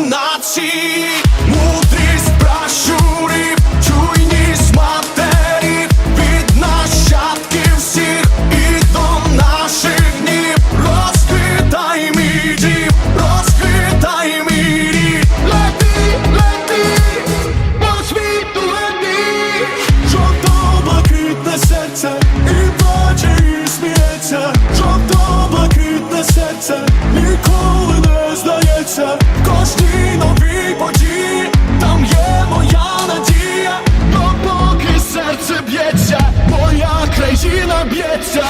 нації, мудрість пращурів, чуйність матерів від нащадків всіх і до наших днів. Розквітай мій дім, розквітай мій рід. Лети, лети, по світу лети, жовто блакитне серце, і плаче, сміється, жовто блакитне серце, ніколи не здається. się Moja kręci na biecie